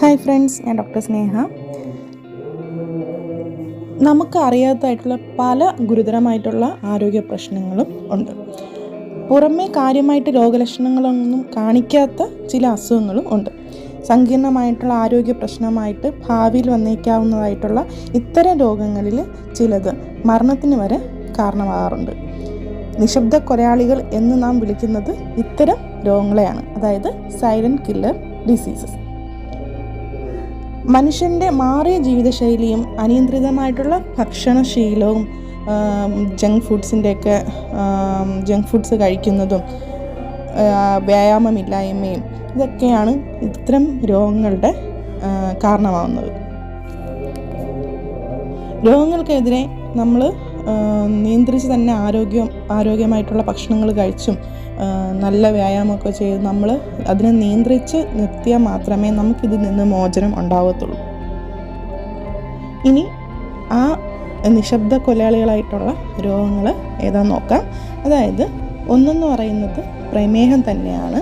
Hi friends ഞാൻ doctor Sneha. നമുക്ക് അറിയാത്തതായിട്ടുള്ള പല ഗുരുതരമായിട്ടുള്ള ആരോഗ്യ പ്രശ്നങ്ങളും ഉണ്ട്. പുറമേ കാര്യമായിട്ട് രോഗലക്ഷണങ്ങളൊന്നും കാണിക്കാത്ത ചില അസുഖങ്ങളും ഉണ്ട്. സങ്കീർണമായിട്ടുള്ള ആരോഗ്യ പ്രശ്നമായിട്ട് ഭാവിയിൽ വന്നേക്കാവുന്നതായിട്ടുള്ള ഇത്തരം രോഗങ്ങളിൽ ചിലത് മരണത്തിന് വരെ കാരണമാകാറുണ്ട്. നിശബ്ദ കൊലയാളികൾ എന്ന് നാം വിളിക്കുന്നത് ഇത്തരം രോഗങ്ങളെയാണ്. അതായത് സൈലന്റ് കില്ലർ ഡിസീസസ്. മനുഷ്യന്റെ മാറിയ ജീവിതശൈലിയും അനിയന്ത്രിതമായിട്ടുള്ള ഭക്ഷണശീലവും ജങ്ക് ഫുഡ്സിന്റെയൊക്കെ ജങ്ക് ഫുഡ്സ് കഴിക്കുന്നതും വ്യായാമമില്ലായ്മയും ഇതൊക്കെയാണ് ഇത്തരം രോഗങ്ങളുടെ കാരണമാവുന്നത്. രോഗങ്ങൾക്കെതിരെ നമ്മൾ നിയന്ത്രിച്ച് തന്നെ ആരോഗ്യം ആരോഗ്യമായിട്ടുള്ള ഭക്ഷണങ്ങൾ കഴിച്ചും നല്ല വ്യായാമമൊക്കെ ചെയ്ത് നമ്മൾ അതിനെ നിയന്ത്രിച്ച് നിർത്തിയാൽ മാത്രമേ നമുക്കിതിൽ നിന്ന് മോചനം ഉണ്ടാവത്തുള്ളൂ. ഇനി ആ നിശബ്ദ കൊലയാളികളായിട്ടുള്ള രോഗങ്ങൾ ഏതാന്ന് നോക്കാം. അതായത് ഒന്നെന്ന് പറയുന്നത് പ്രമേഹം തന്നെയാണ്.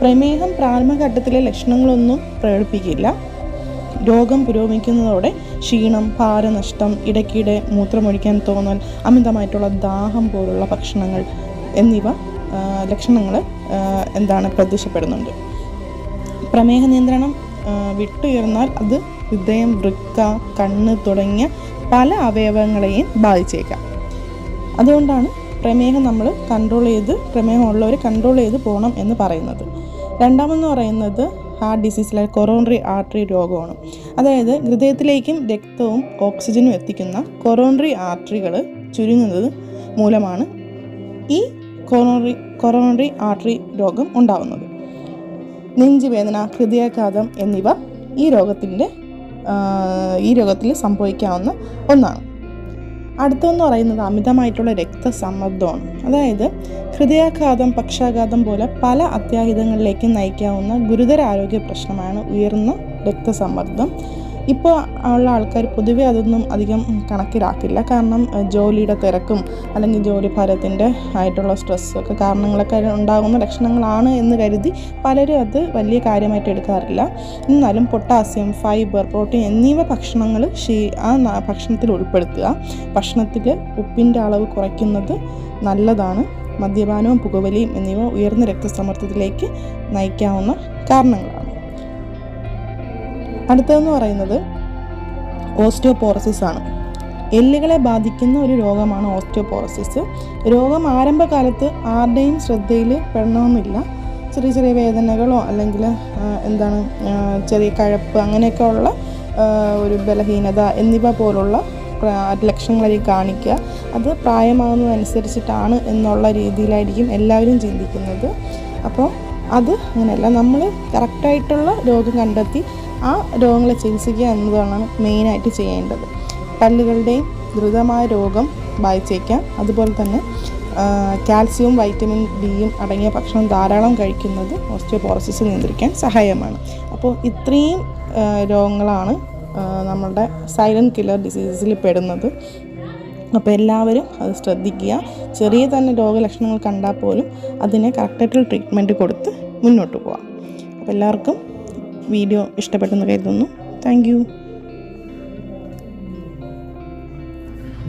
പ്രമേഹം പ്രാരംഭഘട്ടത്തിലെ ലക്ഷണങ്ങളൊന്നും പ്രകടിപ്പിക്കില്ല. രോഗം പുരോഗമിക്കുന്നതോടെ ക്ഷീണം ഭാരനഷ്ടം ഇടയ്ക്കിടെ മൂത്രമൊഴിക്കാൻ തോന്നൽ അമിതമായിട്ടുള്ള ദാഹം പോലുള്ള ഭക്ഷണങ്ങൾ എന്നിവ ലക്ഷണങ്ങൾ എന്താണ് പ്രത്യക്ഷപ്പെടുന്നുണ്ട്. പ്രമേഹ നിയന്ത്രണം വിട്ടുയർന്നാൽ അത് ഹൃദയം വൃക്ക കണ്ണ് തുടങ്ങിയ പല അവയവങ്ങളെയും ബാധിച്ചേക്കാം. അതുകൊണ്ടാണ് പ്രമേഹം നമ്മൾ കൺട്രോൾ ചെയ്ത് പ്രമേഹമുള്ളവർ കൺട്രോൾ ചെയ്ത് പോകണം എന്ന് പറയുന്നത്. രണ്ടാമെന്ന് പറയുന്നത് ഹാർട്ട് ഡിസീസിലെ കൊറോണറി ആർട്ടറി രോഗമാണ്. അതായത് ഹൃദയത്തിലേക്കും രക്തവും ഓക്സിജനും എത്തിക്കുന്ന കൊറോണറി ആർട്ടറികൾ ചുരുങ്ങുന്നത് മൂലമാണ് ഈ കൊറോണറി കൊറോണറി ആർട്ടറി രോഗം ഉണ്ടാകുന്നത് നെഞ്ചുവേദന ഹൃദയാഘാതം എന്നിവ ഈ രോഗത്തിന്റെ ഈ രോഗത്തിൽ സംഭവിക്കാവുന്ന ഒന്നാണ്. അടുത്തെന്ന് പറയുന്നത് അമിതമായിട്ടുള്ള രക്തസമ്മർദ്ദമാണ്. അതായത് ഹൃദയാഘാതം പക്ഷാഘാതം പോലെ പല അത്യാഹിതങ്ങളിലേക്കും നയിക്കാവുന്ന ഗുരുതര ആരോഗ്യ പ്രശ്നമാണ് ഉയർന്ന രക്തസമ്മർദ്ദം. ഇപ്പോൾ ഉള്ള ആൾക്കാർ പൊതുവെ അതൊന്നും അധികം കണക്കിലാക്കില്ല. കാരണം ജോലിയുടെ തിരക്കും അല്ലെങ്കിൽ ജോലി ഭാരത്തിന്റെ ആയിട്ടുള്ള സ്ട്രെസ്സൊക്കെ കാരണങ്ങളൊക്കെ ഉണ്ടാകുന്ന ലക്ഷണങ്ങളാണ് എന്ന് കരുതി പലരും അത് വലിയ കാര്യമായിട്ട് എടുക്കാറില്ല. എന്നാലും പൊട്ടാസ്യം ഫൈബർ പ്രോട്ടീൻ എന്നിവ ഭക്ഷണങ്ങൾ ശീ ആ ഭക്ഷണത്തിൽ ഉൾപ്പെടുത്തുക. ഭക്ഷണത്തിൽ ഉപ്പിന്റെ അളവ് കുറയ്ക്കുന്നത് നല്ലതാണ്. മദ്യപാനവും പുകവലിയും എന്നിവ ഉയർന്ന രക്തസമ്മർദ്ദത്തിലേക്ക് നയിക്കാവുന്ന കാരണങ്ങളാണ്. അടുത്തതെന്ന് പറയുന്നത് ഓസ്റ്റിയോപോറസിസ് ആണ്. എല്ലുകളെ ബാധിക്കുന്ന ഒരു രോഗമാണ് ഓസ്റ്റിയോപോറസിസ്. രോഗം ആരംഭകാലത്ത് ആരുടെയും ശ്രദ്ധയിൽ പെടണമെന്നില്ല. ചെറിയ ചെറിയ വേദനകളോ അല്ലെങ്കിൽ എന്താണ് ചെറിയ കഴപ്പ് അങ്ങനെയൊക്കെ ഉള്ള ഒരു ബലഹീനത എന്നിവ പോലുള്ള ലക്ഷണങ്ങളായിരിക്കും കാണിക്കുക. അത് പ്രായമാകുന്നതനുസരിച്ചിട്ടാണ് എന്നുള്ള രീതിയിലായിരിക്കും എല്ലാവരും ചിന്തിക്കുന്നത്. അപ്പോൾ അത് അങ്ങനെയല്ല. നമ്മൾ കറക്റ്റായിട്ടുള്ള രോഗം കണ്ടെത്തി ആ രോഗങ്ങളെ ചികിത്സിക്കുക എന്നതാണ് മെയിനായിട്ട് ചെയ്യേണ്ടത്. പല്ലുകളുടെയും ദ്രുതമായ രോഗം ബാധിച്ചേക്കാം. അതുപോലെ തന്നെ കാൽസ്യവും വൈറ്റമിൻ ഡിയും അടങ്ങിയ ഭക്ഷണം ധാരാളം കഴിക്കുന്നത് ഓസ്റ്റിയോപോറസിസ് നിയന്ത്രിക്കാൻ സഹായമാണ്. അപ്പോൾ ഇത്രയും രോഗങ്ങളാണ് നമ്മളുടെ സൈലന്റ് കില്ലർ ഡിസീസസിൽ പെടുന്നത്. അപ്പോൾ എല്ലാവരും അത് ശ്രദ്ധിക്കുക. ചെറിയ തന്നെ രോഗലക്ഷണങ്ങൾ കണ്ടാൽ പോലും അതിനെ കറക്റ്റായിട്ടുള്ള ട്രീറ്റ്മെന്റ് കൊടുത്ത് മുന്നോട്ട് പോകാം അപ്പോൾ എല്ലാവർക്കും വീഡിയോ ഇഷ്ടപ്പെട്ടെന്ന് കരുതുന്നു. താങ്ക്